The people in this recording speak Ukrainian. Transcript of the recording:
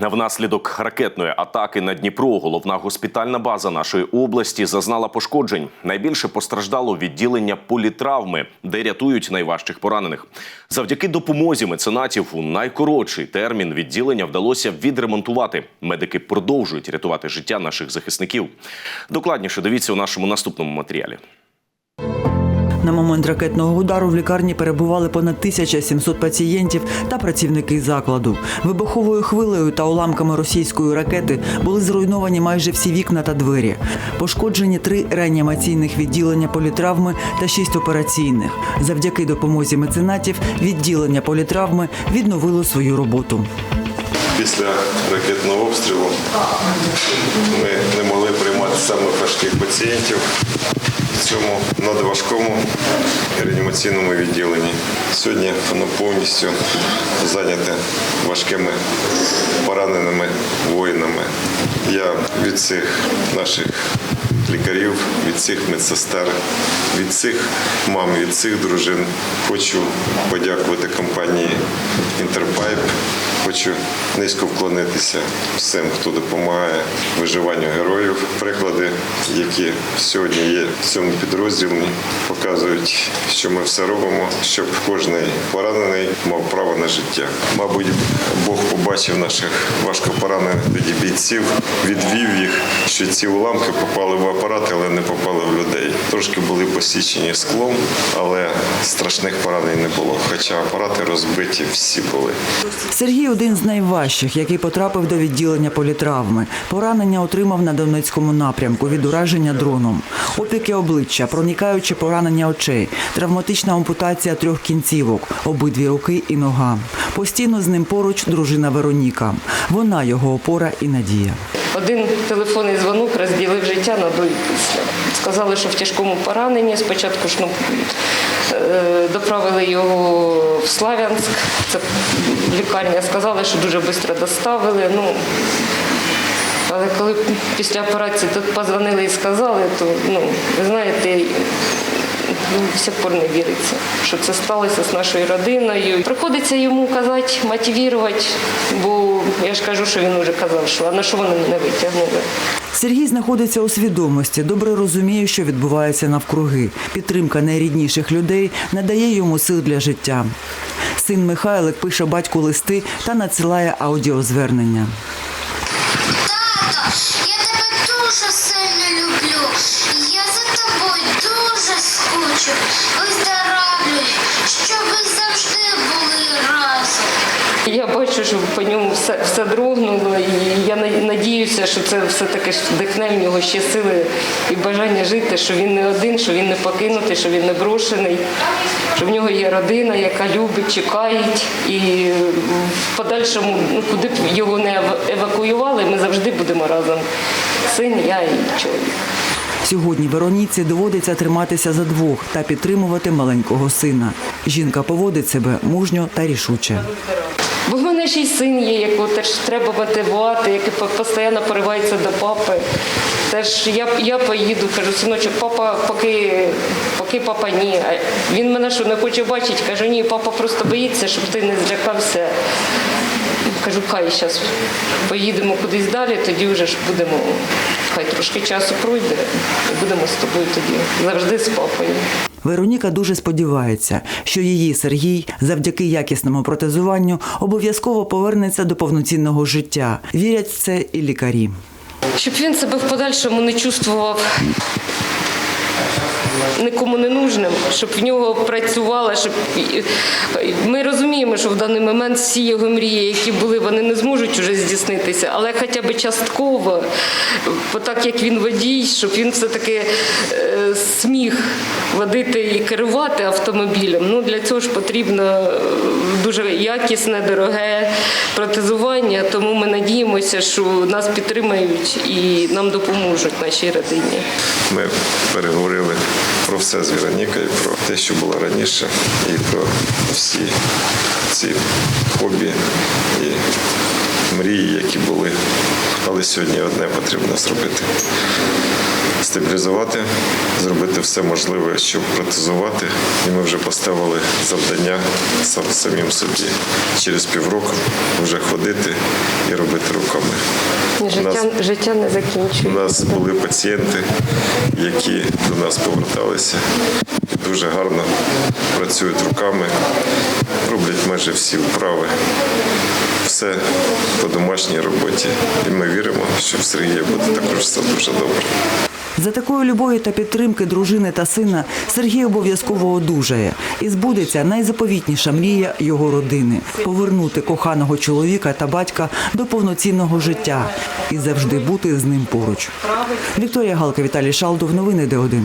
Внаслідок ракетної атаки на Дніпро головна госпітальна база нашої області зазнала пошкоджень. Найбільше постраждало відділення політравми, де рятують найважчих поранених. Завдяки допомозі меценатів у найкоротший термін відділення вдалося відремонтувати. Медики продовжують рятувати життя наших захисників. Докладніше дивіться у нашому наступному матеріалі. На момент ракетного удару в лікарні перебували понад 1700 пацієнтів та працівники закладу. Вибуховою хвилею та уламками російської ракети були зруйновані майже всі вікна та двері. Пошкоджені три реанімаційних відділення політравми та шість операційних. Завдяки допомозі меценатів відділення політравми відновило свою роботу. Після ракетного обстрілу ми не могли приймати самих важких пацієнтів в цьому надважкому реанімаційному відділенні. Сьогодні воно повністю зайняте важкими пораненими воїнами. Я від цих наших лікарів, від цих медсестер, від цих мам, від цих дружин хочу подякувати компанії. Хочу низько вклонитися всім, хто допомагає виживанню героїв. Приклади, які сьогодні є в цьому підрозділі, показують, що ми все робимо, щоб кожен поранений мав право на життя. Мабуть, Бог побачив наших важко поранених тоді бійців, відвів їх, що ці уламки попали в апарат, але не попали в людей. Трошки були посічені склом, але страшних поранень не було. Хоча апарати розбиті всі були. Сергій один з найважчих, який потрапив до відділення політравми. Поранення отримав на Донецькому напрямку від ураження дроном. Опіки обличчя, проникаючи поранення очей, травматична ампутація трьох кінцівок, обидві руки і нога. Постійно з ним поруч дружина Вероніка. Вона його опора і надія. Один телефонний дзвонок розділив життя на до після. Сказали, що в тяжкому пораненні. Спочатку ж ну, е, доправили його в Славянськ, це лікарня. Сказали, що дуже швидко доставили. Ну, але коли після операції тут позвонили і сказали, то ну, ви знаєте, до сих пор не віриться, що це сталося з нашою родиною. Приходиться йому казати, мотивувати, бо я ж кажу, що він вже казав, що на що вони не витягнули. Сергій знаходиться у свідомості, добре розуміє, що відбувається навкруги. Підтримка найрідніших людей надає йому сил для життя. Син Михайлик пише батьку листи та надсилає аудіозвернення. Ньому все, все дрогнуло, і я на- надіюся, що це все-таки ж вдихне в нього ще сили і бажання жити, що він не один, що він не покинутий, що він не брошений, що в нього є родина, яка любить, чекає. І в подальшому, ну, куди б його не евакуювали, ми завжди будемо разом. Син, я і чоловік. Сьогодні Вероніці доводиться триматися за двох та підтримувати маленького сина. Жінка поводить себе мужньо та рішуче. Бо в мене ще й син є, якого теж треба мотивувати, який постійно поривається до папи. Теж я, я поїду, кажу, синочок, папа, поки, поки папа ні. Він мене що не хоче бачити, кажу, ні, папа просто боїться, щоб ти не злякався. Кажу, хай зараз поїдемо кудись далі, тоді вже ж будемо, хай трошки часу пройде, і будемо з тобою тоді завжди з папою. Вероніка дуже сподівається, що її Сергій, завдяки якісному протезуванню, обов'язково повернеться до повноцінного життя. Вірять в це і лікарі. Щоб він себе в подальшому не чувствував нікому не нужним, щоб в нього працювала, щоб ми розуміємо, що в даний момент всі його мрії, які були, вони не зможуть вже здійснитися, але хоча б частково, бо так як він водій, щоб він все-таки е, сміг водити і керувати автомобілем. Ну для цього ж потрібно е, дуже якісне, дороге протезування. Тому ми надіємося, що нас підтримають і нам допоможуть нашій родині. Ми переговорили про все з Веронікою, про те, що було раніше, і про всі ці хобі і мрії, які були. Але сьогодні одне потрібно зробити. Стабілізувати, зробити все можливе, щоб протезувати. І ми вже поставили завдання сам самим собі через півроку вже ходити і робити руками. Життя, нас- життя не У нас були пацієнти, які до нас поверталися дуже гарно працюють руками, роблять майже всі вправи. Все по домашній роботі. І ми віримо, що в Сергія буде також все дуже добре. За такої любові та підтримки дружини та сина Сергій обов'язково одужає і збудеться найзаповітніша мрія його родини повернути коханого чоловіка та батька до повноцінного життя і завжди бути з ним поруч. Вікторія Галка, Віталій Шалдов. Новини Д1.